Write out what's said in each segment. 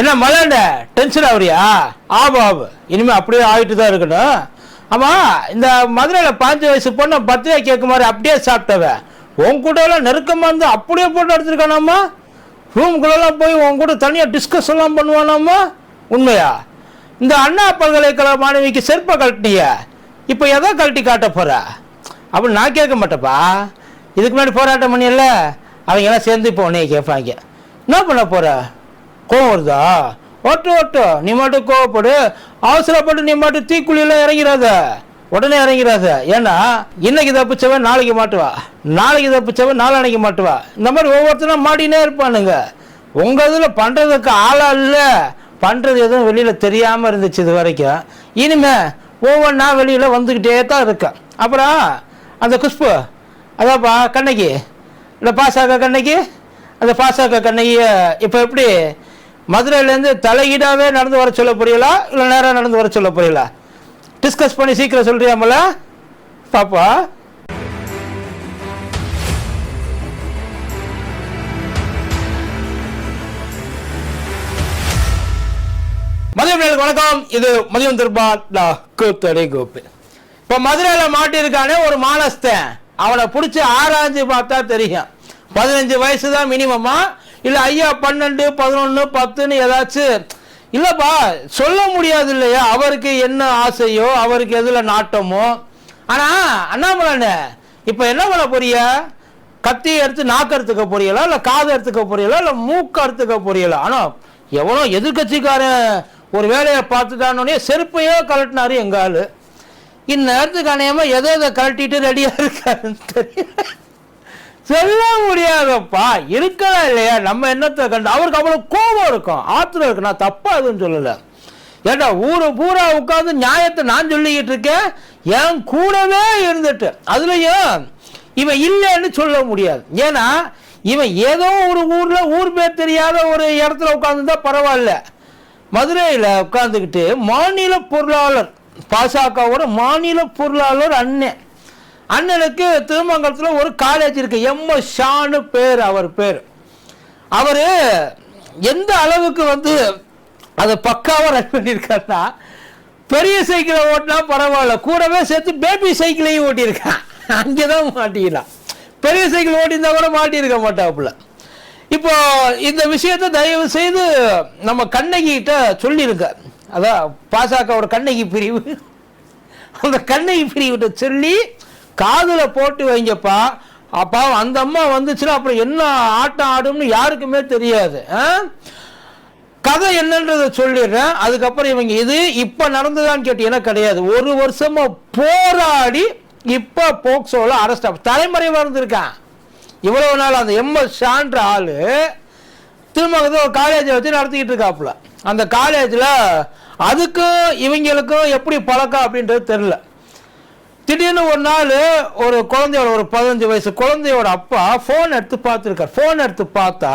என்ன மலைண்ட டென்ஷன் ஆகுறியா? ஆபு ஆபு இனிமே அப்படியே ஆகிட்டு தான் இருக்கணும். ஆமாம் இந்த மதுரையில் பாஞ்சு வயசு பொண்ணை பர்த்டே கேட்க மாதிரி அப்படியே சாப்பிட்டவ உன் கூட எல்லாம் இருந்து அப்படியே போட்டு எடுத்துருக்கானாமா ரூம்குள்ளெல்லாம் போய் உன் கூட தனியாக டிஸ்கஸ் எல்லாம் பண்ணுவானாமா உண்மையா? இந்த அண்ணா பல்கலைக்கழக மாணவிக்கு செருப்பை கழட்டினிய. இப்போ எதை கழட்டி காட்ட போகிற அப்படின்னு நான் கேட்க மாட்டேப்பா. இதுக்கு முன்னாடி போராட்டம் பண்ணியல்ல? அவங்க எல்லாம் சேர்ந்து இப்போ உன்னைய கேட்பாங்க. என்ன பண்ண போகிற கோவம் வருதா? ஓட்டு ஓட்டு நீ மட்டும் கோவப்படு. அவசரப்பட்டு நீ மட்டும் தீக்குழியெல்லாம் இறங்கிறாத உடனே இறங்கிறாத ஏன்னா இன்னைக்கு தப்பிச்சவன் நாளைக்கு மாட்டுவா. நாளைக்கு தப்பிச்சவன் நாளானைக்கு மாட்டுவா. இந்த மாதிரி ஒவ்வொருத்தரும் மாட்டினே இருப்பானுங்க. உங்கள் இதில் பண்ணுறதுக்கு ஆளா இல்லை. பண்ணுறது எதுவும் வெளியில் தெரியாமல் இருந்துச்சு இது வரைக்கும். இனிமே ஒவ்வொன்றா வெளியில் வந்துக்கிட்டே தான் இருக்கேன். அப்புறம் அந்த குஷ்பு அதாப்பா கண்ணகி. இல்லை பாசாக்கா கண்ணகி? அந்த பாசாக்கா கண்ணகியை இப்போ எப்படி மதுரையிலேருந்து தலையீடாகவே நடந்து வர சொல்ல புரியலா இல்லை நேராக நடந்து வர சொல்ல புரியலா டிஸ்கஸ் பண்ணி சீக்கிரம் சொல்கிறியாமல பாப்பா. மதியம் வணக்கம். இது மதியம் திருப்பா கூத்தடி கோப்பு இப்போ மதுரையில் மாட்டியிருக்கானே ஒரு மானஸ்தன். அவனை பிடிச்சி ஆராய்ஞ்சு பார்த்தா தெரியும். பதினஞ்சு வயசு தான் மினிமமாக இல்லை ஐயா பன்னெண்டு பதினொன்று பத்துன்னு ஏதாச்சும் இல்லைப்பா சொல்ல முடியாது இல்லையா? அவருக்கு என்ன ஆசையோ அவருக்கு எதில் நாட்டமோ? ஆனால் அண்ணாமலை இப்போ என்ன பண்ண போறிய கத்தி எடுத்து நாக்கு எடுத்துக்க போறீங்களா? இல்லை காது எடுத்துக்க போறீங்களா? இல்லை மூக்கு எடுத்துக்க போறீங்களா? ஆனால் எவனோ எதிர்கட்சிக்காரன் ஒரு வேலையை பார்த்துட்டானோடனே செருப்பையோ கழட்டினாரு எங்கள் ஆள். இந்நேரத்துக்கு அணையமாக எதை எதை கலட்டிட்டு ரெடியாக இருக்காருன்னு தெரியல செல்ல முடியாதப்பா இருக்கலாம் இல்லையா? நம்ம என்னத்தை கண்டு அவருக்கு அவ்வளவு கோபம் இருக்கும். ஆத்திரம் இருக்கு நான் தப்பா எதுவும் சொல்லல. ஏட்டா ஊரு பூரா உட்காந்து நியாயத்தை நான் சொல்லிக்கிட்டு இருக்கேன்? என் கூடவே இருந்துட்டு. அதுலயும் இவன் இல்லைன்னு சொல்ல முடியாது. ஏன்னா இவன் ஏதோ ஒரு ஊர்ல ஊர் பேர் தெரியாத ஒரு இடத்துல உட்காந்துருந்தா பரவாயில்ல. மதுரையில் உட்காந்துக்கிட்டு மாநில பொருளாளர் பாசகவோட மாநில பொருளாளர் அண்ணன். அண்ணனுக்கு திருமங்கலத்தில் ஒரு காலேஜ் இருக்கு. எம் ஷான்னு பேர் அவர் பேர். அவர் எந்த அளவுக்கு வந்து அதை பக்காவாக ரன் பண்ணியிருக்காருன்னா பெரிய சைக்கிளை ஓட்டினா பரவாயில்ல. கூடவே சேர்த்து பேபி சைக்கிளையும் ஓட்டியிருக்கான். அங்கே தான் மாட்டிக்கலாம் பெரிய சைக்கிள் ஓட்டியிருந்தா கூட மாட்டியிருக்க மாட்டாப்புல. இப்போ இந்த விஷயத்தை தயவு செய்து நம்ம கண்ணகிட்ட சொல்லியிருக்க அதான் பாசகவோட கண்ணகி பிரிவு. அந்த கண்ணகி பிரிவுகிட்ட சொல்லி காதில் போட்டு வைங்கப்பா. அப்பா அந்த அம்மா வந்துச்சுன்னா அப்புறம் என்ன ஆட்டம் ஆடும்னு யாருக்குமே தெரியாது. கதை என்னன்றதை சொல்லிடுறேன். அதுக்கப்புறம் இவங்க இது இப்போ நடந்ததான்னு கேட்டீங்கன்னா கிடையாது. ஒரு வருஷமா போராடி இப்போ போக்சோவில் அரெஸ்ட் தலைமறைவா இருந்திருக்கான். இவ்வளவு நாள் அந்த எம்எஸ் ஷான்ற ஆள் திருமங்கலத்தில் ஒரு காலேஜை வச்சு நடத்திக்கிட்டு இருக்காப்புல. அந்த காலேஜில் அதுக்கும் இவங்களுக்கும் எப்படி பழக்கம் அப்படின்றது தெரில திடீர்னு ஒரு நாள் ஒரு குழந்தையோட ஒரு பதினஞ்சு வயசு குழந்தையோட அப்பா ஃபோன் எடுத்து பார்த்துருக்கார். ஃபோன் எடுத்து பார்த்தா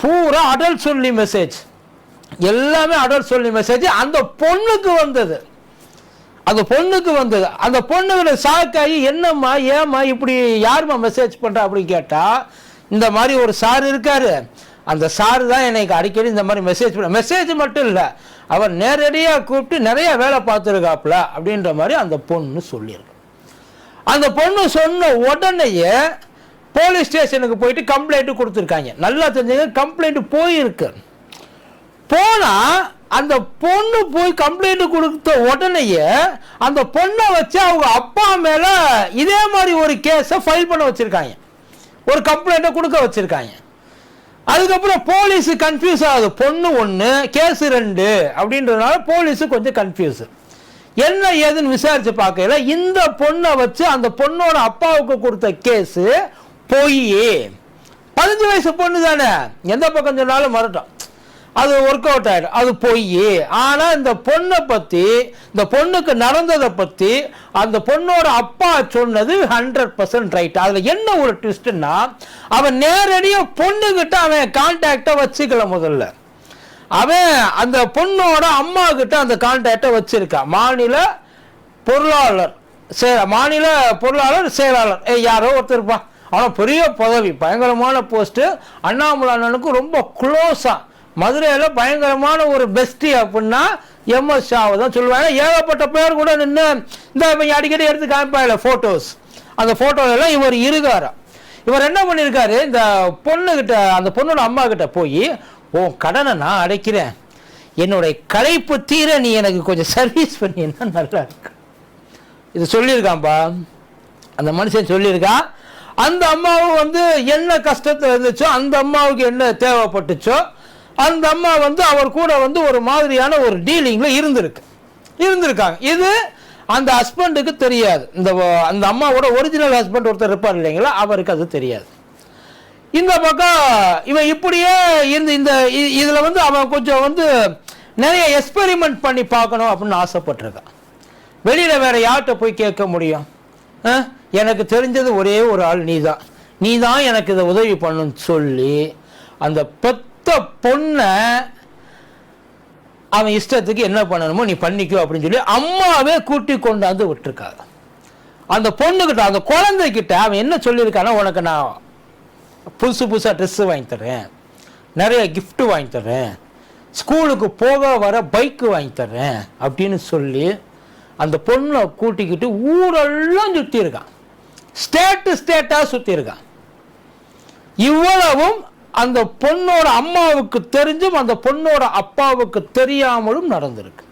பூரா அடல்ட் சொல்லி மெசேஜ் எல்லாமே அடல்ட் சொல்லி மெசேஜ் அந்த பொண்ணுக்கு வந்தது. அந்த பொண்ணுக்கு வந்தது. அந்த பொண்ணுகளை சாக்காகி என்னம்மா ஏம்மா இப்படி யாரும்மா மெசேஜ் பண்ணுறா அப்படின்னு கேட்டால் இந்த மாதிரி ஒரு சார் இருக்காரு. அந்த சார் தான் எனக்கு அடிக்கடி இந்த மாதிரி மெசேஜ் பண்ண மெசேஜ் மட்டும் இல்லை. அவர் நேரடியாக கூப்பிட்டு நிறைய வேலை பார்த்துருக்காப்புல அப்படின்ற மாதிரி அந்த பொண்ணு சொல்லியிருக்கு. அந்த பொண்ணு சொன்ன உடனேயே போலீஸ் ஸ்டேஷனுக்கு போயிட்டு கம்ப்ளைண்ட் கொடுத்துருக்காங்க. நல்லா தெரிஞ்சுங்க கம்ப்ளைண்ட் போயிருக்கு. போனா அந்த பொண்ணு போய் கம்ப்ளைண்ட் கொடுத்த உடனேயே அந்த பொண்ணை வச்சு அவங்க அப்பா மேலே இதே மாதிரி ஒரு கேஸை ஃபைல் பண்ண வச்சுருக்காங்க. ஒரு கம்ப்ளைண்ட்டை கொடுக்க வச்சுருக்காங்க. அதுக்கப்புறம் போலீஸ் கன்ஃபியூஸ் ஆகுது. பொண்ணு ஒன்று கேஸ் ரெண்டு அப்படின்றதுனால போலீஸு கொஞ்சம் கன்ஃபியூஸ் என்ன ஏதுன்னு விசாரிச்சு பார்க்கல. இந்த பொண்ணை வச்சு அந்த பொண்ணோட அப்பாவுக்கு கொடுத்த கேஸு பொய் பதினஞ்சு வயசு பொண்ணு தானே எந்த பக்கம் சொன்னாலும் வரட்டும். அது ஒர்க் அவுட் ஆயிடும். அது பொய் ஆனால் இந்த பொண்ணை பற்றி இந்த பொண்ணுக்கு நடந்ததை பற்றி அந்த பொண்ணோட அப்பா சொன்னது ஹண்ட்ரட் பர்சன்ட் ரைட் அதில் என்ன ஒரு ட்விஸ்ட்னா அவன் நேரடியாக பொண்ணுக்கிட்ட அவன் கான்டாக்டை வச்சுக்கல முதல்ல. அவன் அந்த பொண்ணோட அம்மா கிட்ட அந்த கான்டாக்டை வச்சிருக்கான் மாநில பொருளாளர் சே மாநில பொருளாளர் செயலாளர். ஏய் யாரோ ஒருத்தருப்பான் அவன் பெரிய பதவி பயங்கரமான போஸ்ட்டு அண்ணாமலை அண்ணனுக்கு ரொம்ப க்ளோஸாக மதுரையில் பயங்கரமான ஒரு பெஸ்டி அப்படின்னா எம்எஸ் ஷாவை தான் சொல்லுவாங்க. ஏகப்பட்ட பேர் கூட நின்று இந்த இவங்க அடிக்கடி எடுத்து காமிப்பாங்க ஃபோட்டோஸ் அந்த ஃபோட்டோலாம் இவர் இருக்காரா. இவர் என்ன பண்ணியிருக்காரு இந்த பொண்ணுக்கிட்ட அந்த பொண்ணோட அம்மா கிட்ட போய் உன் கடனை நான் அடைக்கிறேன். என்னுடைய களைப்பு தீர நீ எனக்கு கொஞ்சம் சர்வீஸ் பண்ணினா நல்லா இருக்கு. இது சொல்லியிருக்கான்பா. அந்த மனுஷன் சொல்லியிருக்கான் அந்த அம்மாவும் வந்து என்ன கஷ்டத்தில் இருந்துச்சோ அந்த அம்மாவுக்கு என்ன தேவைப்பட்டுச்சோ அந்த அம்மா வந்து அவர் கூட வந்து ஒரு மாதிரியான ஒரு டீலிங்கில் இருந்திருக்கு. இருந்திருக்காங்க. இது அந்த ஹஸ்பண்டுக்கு தெரியாது. இந்த அந்த அம்மாவோட ஒரிஜினல் ஹஸ்பண்ட் ஒருத்தர் இருப்பார் இல்லைங்களா? அவருக்கு அது தெரியாது. இந்த பக்கம் இவன் இப்படியே இருந்து இந்த இதில் வந்து அவன் கொஞ்சம் வந்து நிறைய எக்ஸ்பெரிமெண்ட் பண்ணி பார்க்கணும் அப்படின்னு ஆசைப்பட்டிருக்கான். வெளியில் வேற யார்கிட்ட போய் கேட்க முடியும்? எனக்கு தெரிஞ்சது ஒரே ஒரு ஆள் நீதான். நீதான் எனக்கு இதை உதவி பண்ணுன்னு சொல்லி அந்த பத் பெத்த பொண்ணை அவன் இஷ்டத்துக்கு என்ன பண்ணணுமோ நீ பண்ணிக்கோ அப்படின்னு சொல்லி அம்மாவே கூட்டி கொண்டாந்து விட்டுருக்காங்க அந்த பொண்ணுக்கிட்ட அந்த குழந்தைகிட்ட அவன் என்ன சொல்லியிருக்கானா உனக்கு நான் புதுசு புதுசாக ட்ரெஸ்ஸு வாங்கி தரேன் நிறைய கிஃப்ட்டு வாங்கி தரேன் ஸ்கூலுக்கு போக வர பைக்கு வாங்கி தரேன் அப்படின்னு சொல்லி அந்த பொண்ணை கூட்டிக்கிட்டு ஊரெல்லாம் சுற்றியிருக்கான் ஸ்டேட்டு ஸ்டேட்டாக சுற்றியிருக்கான் இவ்வளவும் அந்த பொண்ணோட அம்மாவுக்கு தெரிஞ்சும் அந்த பொண்ணோட அப்பாவுக்கு தெரியாமலும் நடந்திருக்கு.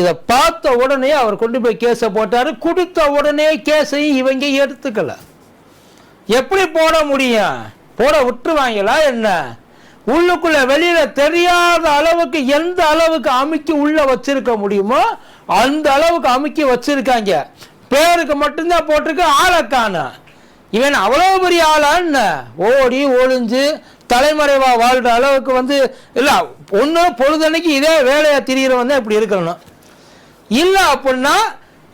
இதை பார்த்த உடனே அவர் கொண்டு போய் கேஸை போட்டார். கொடுத்த உடனே கேஸையும் இவங்க எடுத்துக்கல. எப்படி போட முடியும்? போட விட்டுருவாங்களா என்ன? உள்ளுக்குள்ள வெளியில தெரியாத அளவுக்கு எந்த அளவுக்கு அமுக்கி உள்ள வச்சிருக்க முடியுமோ அந்த அளவுக்கு அமுக்கி வச்சிருக்காங்க. பேருக்கு மட்டும்தான் போட்டிருக்கு ஆளை காணோம். இவன் அவ்வளோ பெரிய ஆளா என்ன? ஓடி ஒளிஞ்சு தலைமறைவா வாழ்ற அளவுக்கு வந்து இல்லை ஒன்று பொழுதன்னைக்கு இதே வேலையாக திரியிறவன் தான் இப்படி இருக்கணும். இல்லை அப்படின்னா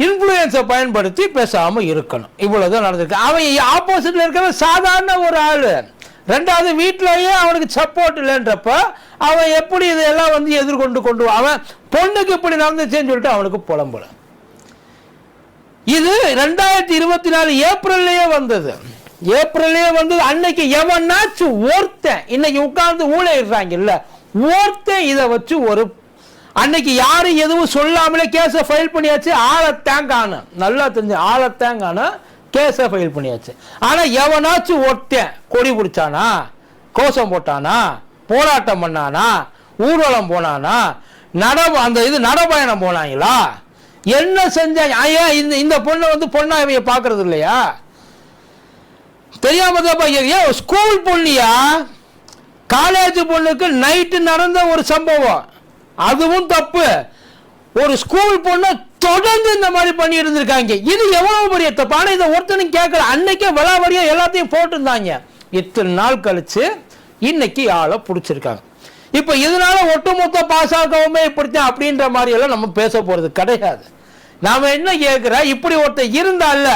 இன்ஃப்ளூயன்ஸை பயன்படுத்தி பேசாமல் இருக்கணும். இவ்வளோதான் நடந்திருக்கு. அவன் ஆப்போசிட்டில் இருக்கிறவன் சாதாரண ஒரு ஆள். ரெண்டாவது வீட்டிலேயே அவனுக்கு சப்போர்ட் இல்லைன்றப்ப அவன் எப்படி இதெல்லாம் வந்து எதிர்கொண்டு கொண்டு அவன் பொண்ணுக்கு இப்படி நடந்துச்சேன்னு சொல்லிட்டு அவனுக்கு புலம்புல. இது ரெண்டாயிரத்தி இருபத்தி நாலு ஏப்ரல்லையே வந்தது. ஏப்ரல்லே வந்து அன்னைக்கு எவனாச்சும் ஒருத்தன் இன்னைக்கு உட்கார்ந்து ஊழையிடுறாங்கல்ல ஒருத்தன் இதை வச்சு ஒரு அன்னைக்கு யாரும் எதுவும் சொல்லாமலே கேஸை ஃபைல் பண்ணியாச்சு ஆளத்தான் காணும் நல்லா தெரிஞ்சு ஆளத்தான் காணும் கேஸை ஃபைல் பண்ணியாச்சு. ஆனா எவனாச்சும் ஒருத்தன் கொடி பிடிச்சானா கோஷம் போட்டானா போராட்டம் பண்ணானா ஊர்வலம் போனானா நட அந்த இது நடபயணம் போனாங்களா? என்ன செஞ்சாங்க? ஐயா இந்த இந்த பொண்ணை வந்து பொண்ணா இவங்க பார்க்கறது இல்லையா? தெரியாம தான் ஸ்கூல் பொண்ணியா? காலேஜ் பொண்ணுக்கு நைட்டு நடந்த ஒரு சம்பவம். அதுவும் தப்பு. ஒரு ஸ்கூல் பொண்ணை தொடர்ந்து இந்த மாதிரி பண்ணி இருந்திருக்காங்க இது எவ்வளவு பெரிய தப்பு? ஆனா இதை ஒருத்தனும் கேட்கல அன்னைக்கே விளாவடியா எல்லாத்தையும் போட்டிருந்தாங்க. இத்தனை நாள் கழிச்சு இன்னைக்கு ஆளை பிடிச்சிருக்காங்க. இப்போ இதனால ஒட்டுமொத்த ஆகவுமே இப்படித்தான் அப்படின்ற மாதிரி எல்லாம் நம்ம பேச போறது கிடையாது. நாம என்ன கேட்கிற இப்படி ஒருத்தர் இருந்தால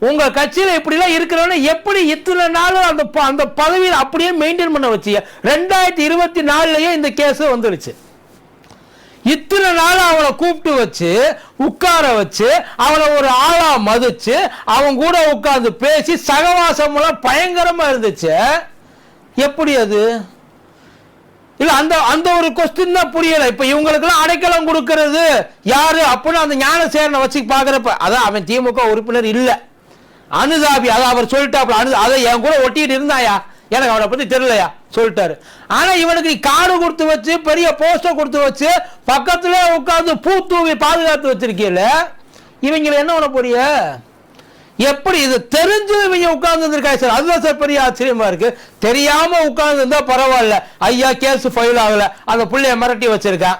உங்க கட்சியில இப்படிலாம் இருக்கிறவன எப்படி இத்தனை நாளும் அந்த ப- அந்த பதவியில் அப்படியே மெயின்டைன் பண்ண வச்சு ரெண்டாயிரத்தி இருபத்தி நாலுலயே இந்த கேஸ் வந்துருச்சு இத்தனை நாள் அவனை கூப்பிட்டு வச்சு உட்கார வச்சு அவனை ஒரு ஆளா மதிச்சு அவன் கூட உட்கார்ந்து பேசி சகவாசம் எல்லாம் பயங்கரமா இருந்துச்சு. எப்படி அது? இல்ல அந்த அந்த ஒரு கொஸ்டின் தான் புரியல. இப்ப இவங்களுக்குலாம் அடைக்கலம் கொடுக்கறது. யாரு? அப்படின்னு அந்த ஞானசேரனை வச்சு பாக்குறப்ப அதான் அவன் திமுக உறுப்பினர் இல்லை. அனுதாபி அதை அவர் சொல்லிட்டாப்ல அனு அதை என் கூட ஒட்டிட்டு இருந்தாயா? எனக்கு அவனை பத்தி தெரியலையா? சொல்லிட்டாரு. ஆனா இவனுக்கு நீ காடு கொடுத்து வச்சு பெரிய போஸ்டர் கொடுத்து வச்சு பக்கத்துல உட்கார்ந்து பூ தூவி பாதுகாத்து வச்சிருக்கீல இவங்களை என்ன பண்ண போறிய எப்படி இது தெரிஞ்சு இவங்க உட்கார்ந்து இருக்காங்க சார்? அதுதான் சார் பெரிய ஆச்சரியமா இருக்கு. தெரியாம உட்கார்ந்து இருந்தா பரவாயில்ல. ஐயா கேஸ் ஃபைல் ஆகல. அந்த பிள்ளைய மிரட்டி வச்சிருக்கான்.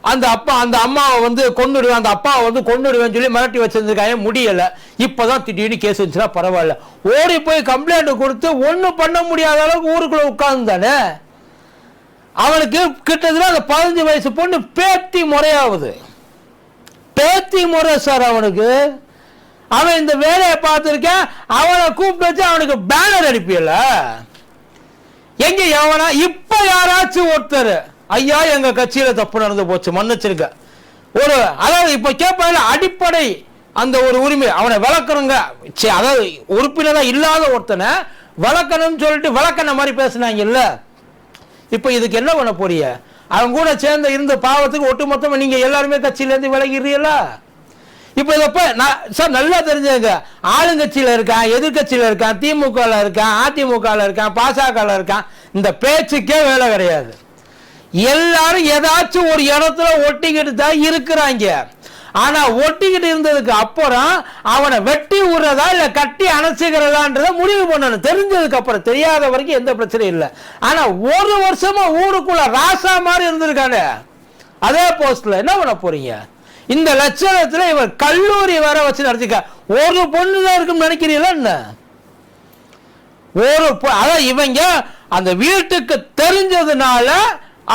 அந்த அப்பா அந்த அம்மாவை வந்து கொண்டுடுவேன் அந்த அப்பாவை வந்து கொன்னுடுவேன்னு சொல்லி மிரட்டி வச்சுருந்திருக்காயன் முடியலை. இப்போ தான் திடீர்னு கேஸ் வந்துச்சுன்னா பரவாயில்ல. ஓடி போய் கம்ப்ளைண்ட் கொடுத்து ஒன்றும் பண்ண முடியாத அளவுக்கு ஊருக்குள்ள உட்கார்ந்து தானே அவனுக்கு கிட்டத்தட்ட அந்த பதினஞ்சு வயசு பொண்ணு பேத்தி முறையாவது. பேத்தி முறை சார் அவனுக்கு. அவன் இந்த வேலையை பார்த்துருக்கேன். அவனை கூப்பிட்டு வச்சு அவனுக்கு பேனர் அடிப்பியல எங்க எவனா? இப்ப யாராச்சும் ஒருத்தர். ஐயா எங்க கட்சியில தப்பு நடந்து போச்சு. மன்னிச்சிருக்க ஒரு அதாவது இப்ப கேட்பாங்க அடிப்படை அந்த ஒரு உரிமை அவனை விளக்கணுங்க சே, அதாவது உறுப்பினரா இல்லாத ஒருத்தனை விளக்கணும்னு சொல்லிட்டு விளக்கண மாதிரி பேசுனாங்க இல்ல இப்போ இதுக்கு என்ன பண்ண போறீங்க? அவன் கூட சேர்ந்து இருந்த பாவத்துக்கு ஒட்டுமொத்தமாக நீங்க எல்லாருமே கட்சியிலேருந்து விலகிறீங்களா இப்போ இதப்ப நான் சார் நல்லா தெரிஞ்சுங்க. ஆளுங்கட்சியில் இருக்கான் எதிர்க்கட்சியில் இருக்கான் திமுகவில் இருக்கான் அதிமுகவில் இருக்கான் பாசகவில் இருக்கான். இந்த பேச்சுக்கே வேலை கிடையாது. எல்லாரும் ஏதாச்சும் ஒரு இடத்துல ஒட்டிக்கிட்டு தான் இருக்கிறாங்க. ஆனா ஒட்டிக்கிட்டு இருந்ததுக்கு அப்புறம் அவனை வெட்டி விடுறதா இல்ல கட்டி அணைச்சுக்கிறதான்றத முடிவு பண்ணணும். தெரிஞ்சதுக்கு அப்புறம் தெரியாத வரைக்கும் எந்த பிரச்சனையும் இல்லை. ஆனா ஒரு வருஷமா ஊருக்குள்ள ராசா மாதிரி இருந்திருக்காங்க அதே போஸ்ட்ல என்ன பண்ண போறீங்க? இந்த லட்சணத்துல இவர் கல்லூரி வர வச்சு நடத்திக்க ஒரு பொண்ணு தான் இருக்குன்னு நினைக்கிறீங்களா என்ன? ஒரு பொ- அதான் இவங்க அந்த வீட்டுக்கு தெரிஞ்சதுனால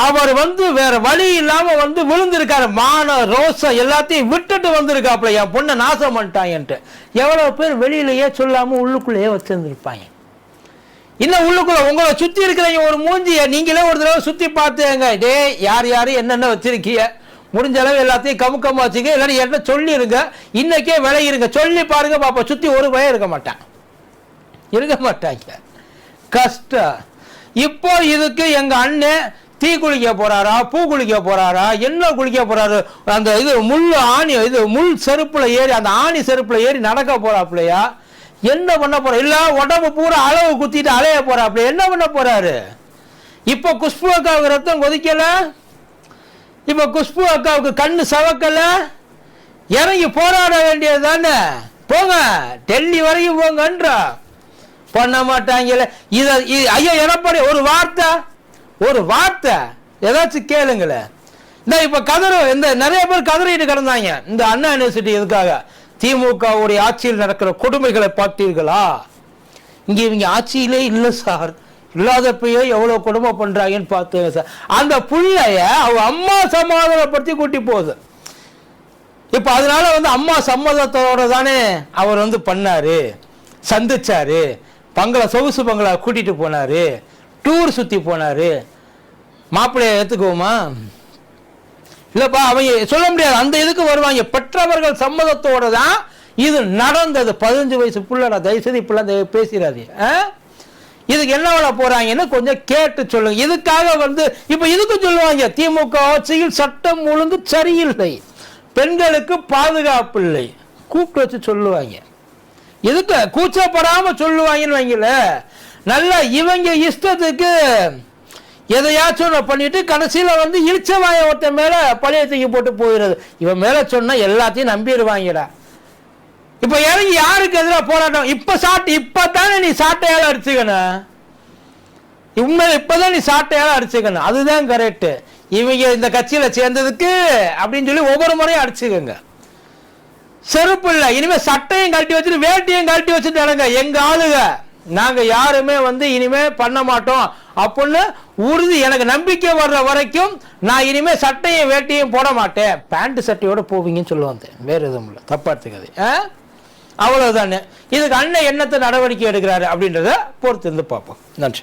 அவர் வந்து வேற வழி இல்லாம வந்து விழுந்திருக்காரு. மான ரோசம் எல்லாத்தையும் விட்டுட்டு வந்திருக்காப்ல என் பொண்ணை நாசம் பண்ணிட்டாங்கன்ட்டு எவ்வளவு பேர் வெளியிலேயே சொல்லாம உள்ளுக்குள்ளேயே வச்சிருந்துருப்பாங்க. இன்னும் உள்ளுக்குள்ள உங்களை சுத்தி இருக்கிறவங்க ஒரு மூஞ்சிய நீங்களே ஒரு தடவை சுத்தி பார்த்துங்க டே யார் யாரு என்னென்ன வச்சிருக்கீங்க? முடிஞ்ச அளவு எல்லாத்தையும் கமுக்கமா வச்சுக்க. இல்லாட்டி என்ன சொல்லிருங்க. இன்னைக்கே விளையிருங்க சொல்லி பாருங்க. பாப்பா சுத்தி ஒரு பயம் இருக்க மாட்டான். இருக்க மாட்டாங்க. கஷ்டம். இப்போ இதுக்கு எங்க அண்ணன் தீ குளிக்க போறாரா பூ குளிக்க போறாரா என்ன குளிக்க போறாரு அந்த இது முள் ஆணி இது முள் செருப்புல ஏறி அந்த ஆணி செருப்புல ஏறி நடக்க போறாப்லையா என்ன பண்ண போற? இல்ல உடம்பு பூரா அளவு குத்திட்டு அலைய போறாப்ல என்ன பண்ண போறாரு? இப்போ குஷ்பு அக்காவுக்கு ரத்தம் கொதிக்கல? இப்போ குஷ்பு அக்காவுக்கு கண்ணு சவக்கல? இறங்கி போராட வேண்டியது தானே? போங்க டெல்லி வரைக்கும் போங்கன்றா. பண்ண மாட்டாங்களே. இத இ- ஐயா எடப்பாடி ஒரு வார்த்தை. ஒரு வார்த்தை ஏதாச்சும் கேளுங்களேன் இந்த இப்போ கதறு இந்த நிறைய பேர் கதறிட்டு கிடந்தாங்க. இந்த அண்ணா யூனிவர்சிட்டி இதுக்காக திமுகவுடைய ஆட்சியில் நடக்கிற கொடுமைகளை பார்த்தீர்களா? இங்கே இவங்க ஆட்சியிலே இல்லை சார். இல்லாதப்பையோ எவ்வளோ கொடுமை பண்ணுறாங்கன்னு பார்த்துங்க சார். அந்த பிள்ளைய அவ அம்மா சமாதானப்படுத்தி கூட்டி போகுது. இப்போ அதனால வந்து அம்மா சம்மதத்தோட தானே அவர் வந்து பண்ணாரு. சந்திச்சாரு. பங்களா சொகுசு பங்களா கூட்டிட்டு போனாரு. டூர் சுத்தி போனாரு. மாப்பிள்ளைய ஏத்துக்குவோமா? இல்லைப்பா அவங்க சொல்ல முடியாது. அந்த இதுக்கு வருவாங்க. பெற்றவர்கள் சம்மதத்தோட தான் இது நடந்தது. பதினஞ்சு வயசு புள்ளடா தயவுசெய்து இப்பெல்லாம் தயவு பேசிடாதீங்க. இதுக்கு என்ன பண்ண போறாங்கன்னு கொஞ்சம் கேட்டு சொல்லுங்க. இதுக்காக வந்து இப்போ இதுக்கு சொல்லுவாங்க திமுக ஆட்சியில் சட்டம் ஒழுங்கு சரியில்லை. பெண்களுக்கு பாதுகாப்பு இல்லை. கூப்பிட்டு வச்சு சொல்லுவாங்க. எதுக்கு? கூச்சப்படாம சொல்லுவாங்கன்னு வைங்களேன். நல்லா இவங்க இஷ்டத்துக்கு எதையாச்சும் ஒண்ணு பண்ணிட்டு கடைசியில் வந்து இழிச்சவாய ஒருத்தன் மேலே பழைய தூக்கி போட்டு போயிடுறது. இவன் மேலே சொன்னால் எல்லாத்தையும் நம்பிடுவாங்கடா. இப்போ இறங்கி யாருக்கு எதிராக போராட்டம்? இப்போ சாட்டு இப்பதானே நீ சாட்டையால் அடிச்சுக்கணும். இப்போ தான் நீ சாட்டையால் அடிச்சுக்கணும். அதுதான் கரெக்டு இவங்க இந்த கட்சியில் சேர்ந்ததுக்கு அப்படின்னு சொல்லி ஒவ்வொரு முறையும் அடிச்சுக்கோங்க. செருப்பு இல்லை. இனிமேல் சட்டையும் கழட்டி வச்சுட்டு வேட்டியும் கழட்டி வச்சுட்டு நடங்க. எங்கள் ஆளுங்க நாங்கள் யாருமே வந்து இனிமே பண்ண மாட்டோம். அப்படின்னு உறுதி எனக்கு நம்பிக்கை வர்ற வரைக்கும் நான் இனிமே சட்டையும் வேட்டியும் போட மாட்டேன். பேண்ட் சட்டையோடு போவீங்கன்னு சொல்லுவாங்க வேறு எதுவும் இல்லை. தப்பாக எடுத்துக்காது ஆ? அவ்வளவுதானே. இதுக்கு அண்ணன் என்னத்தை நடவடிக்கை எடுக்கிறாரு அப்படின்றத பொறுத்து இருந்து பார்ப்போம். நன்றி.